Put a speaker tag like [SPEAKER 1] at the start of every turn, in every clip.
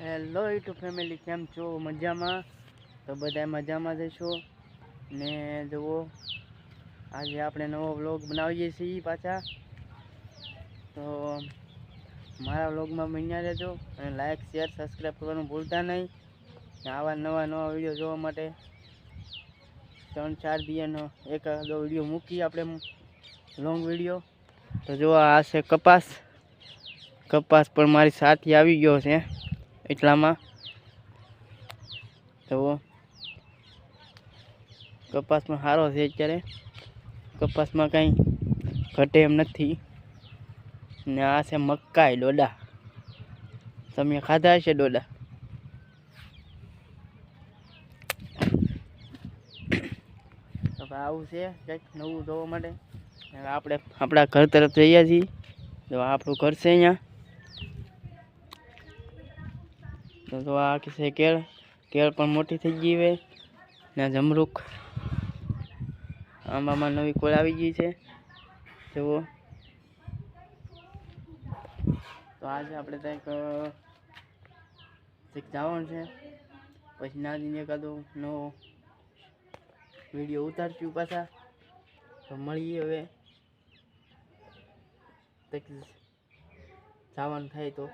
[SPEAKER 1] Hello YouTube family કેમ છો? મજામાં? તો બધા મજામાં જશો ને જુઓ, આજે આપણે નવો વ્લોગ બનાવીએ છીએ પાછા. તો મારા વ્લોગમાં બન્યા રહેજો અને લાઇક શેર સબસ્ક્રાઈબ કરવાનું ભૂલતા નહીં. આવા નવા નવા વીડિયો જોવા માટે ત્રણ ચાર દિવસનો એકાદો વીડિયો મૂકી આપણે લોંગ વીડિયો તો જો આ છે કપાસ. કપાસ પણ મારી સાથે આવી ગયો છે. એટલામાં? તો કપાસમાં સારો છે અત્યારે. કપાસમાં કાંઈ ઘટે એમ નથી. ને આ છે મકાઈ ડોડા. તમે ખાધા હશે ડોડા? તો આવું છે કંઈક નવું જોવા માટે. આપણે આપણા ઘર તરફ જઈએ છીએ. તો આપણું ઘર છે અહીંયા. તો આ છે કેળ. કેળ પણ મોટી થઈ ગઈ હવે. ને જમરૂક આંબામાં નવી કોળ આવી ગઈ છે. જુઓ. તો આજે આપણે કંઈક કંઈક જવાનું છે. પછી ના દીને કાદો નવો વીડિયો ઉતારશું પાછા. તો મળીએ હવે. કંઈક જવાનું થાય તો.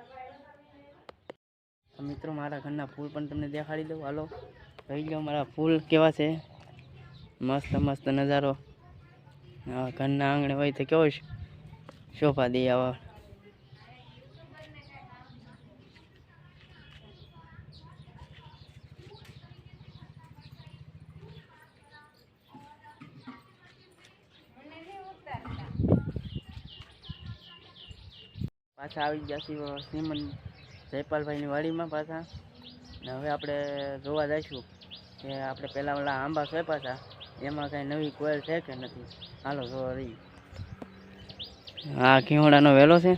[SPEAKER 1] મિત્રો, મારા ઘરના ફૂલ પણ તમને દેખાડી દઉં. હાલો રહી ગયો મારા ફૂલ કેવા છે. મસ્ત મસ્ત નજારો. ઘરના આંગણે હોય તો કેવો શોભા દે આવા. પાછા આવી ગયા છીએ, શ્રીમંત જયપાલભાઈની વાડીમાં પાછા. ને હવે આપણે જોવા જઈશું કે આપણે પહેલાં ઓલા આંબા છે પાછા એમાં કાંઈ નવી કોયલ છે કે નથી? હાલો, જોવા રહી હા ઘીવડાનો વેલો છે.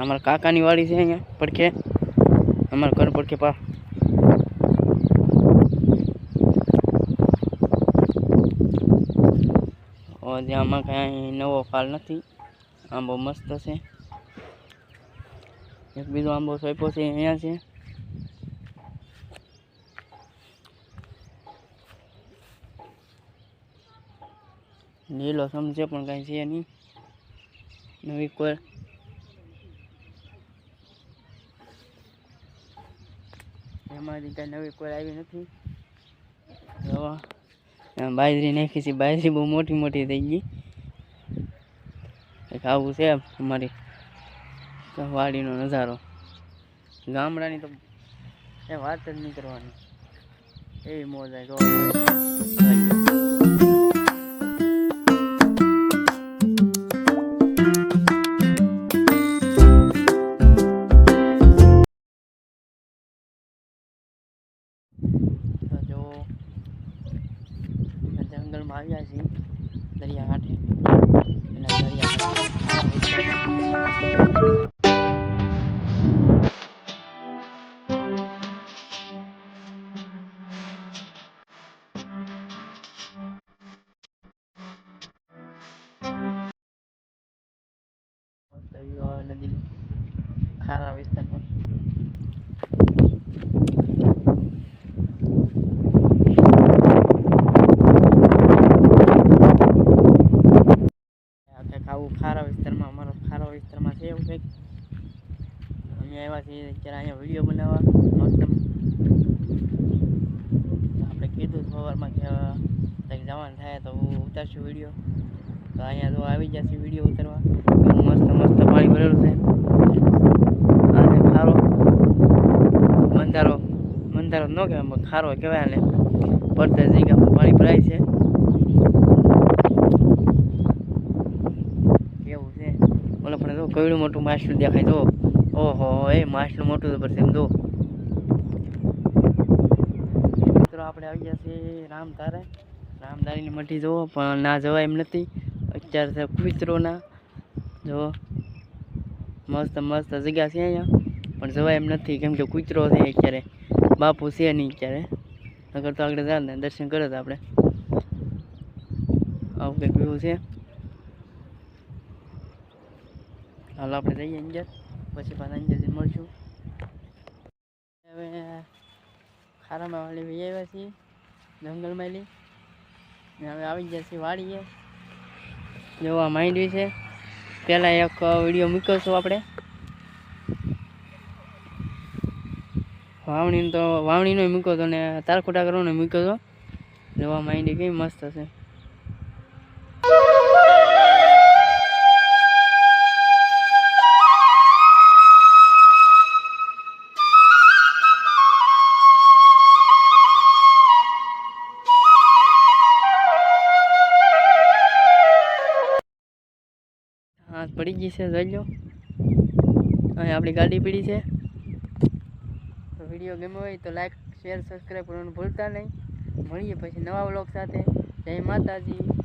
[SPEAKER 1] અમારા કાકાની વાડી છે અહીંયા, પડખે. અમારા ઘર પડખે પા ઓ જે આમાં કાંઈ નવો ફાલ નથી. આંબો મસ્ત છે. એક બીજો આંબો સોંપ્યો છે, અહીંયા છે. લીલો સમજે પણ કાંઈ છે નહીં. નવી કોઈ. એમાંથી કાંઈ નવી કોઈ આવી નથી. જો બાજરી નાખી છે, બાજરી બહુ મોટી મોટી થઈ ગઈ. કંઈક આવું છે અમારી વાડીનો નજારો. ગામડાની તો એ વાત જ નહીં કરવાની. એ મોજ આવે જંગલમાં આવ્યા છીએ દરિયા નદી ખારા વિસ્તારમાં. આવું ખારા વિસ્તારમાં, અમારો ખારા વિસ્તારમાં છે એવું કંઈક. અમે આવ્યા છીએ અત્યારે અહીંયા વીડિયો બનાવવા, મસ્ત આપણે કીધું સવારમાં કે કંઈક જવાનું થાય તો ઉતારશું વીડિયો તો અહીંયા તો આવી જશે વીડિયો ઉતારવા. મસ્ત મસ્ત પાણી ભરેલું છે આ છે ખારો મંદારો મંદારો ન કહેવાય ખારો કહેવાય ને. પડતા જગ્યામાં પાણી ભરાય છે. કેવું છે? ઓલો પણ જો કયું મોટું માછલું દેખાય, જો. ઓહો, એ માછલું મોટું તો પડશે એમ, જો. મિત્રો, આપણે આવી ગયા છીએ રામધારે. રામધારીની મઠી જુઓ, પણ ના જવાય એમ નથી. અત્યારે છે કુતરોના જો, મસ્ત મસ્ત જગ્યા છે અહીંયા. પણ જવાય એમ નથી, કેમ કે કૂતરો છે અત્યારે. બાપુ છે નહીં ક્યારે. નગર તો આગળ જાય ને દર્શન કરે તો આપણે આવું કંઈક વ્યૂ છે. હાલ આપણે જઈએ અંદર. પછી પાછા અંજારથી મળશું. હવે ખારામાં વાળી ભાઈ આવ્યા છીએ, જંગલમાં લી. ને હવે આવી ગયા છીએ વાડીએ. જોવા માંડ્યું છે. પહેલાં એક વીડિયો મૂક્યો છું આપણે વાવણીનો તો વાવણીનો મૂક્યો હતો ને તારખોટા કરવાનો મૂક્યો હતો. જોવા માંડી કેવી મસ્ત હશે. પડી ગઈ છે, જોઈ લો. આપણી ગાડી પડી છે. વીડિયો ગમ્યો હોય તો લાઈક શેર સબસ્ક્રાઈબ કરવાનું ભૂલતા નહીં. મળીએ પછી નવા વ્લોગ સાથે. જય માતાજી.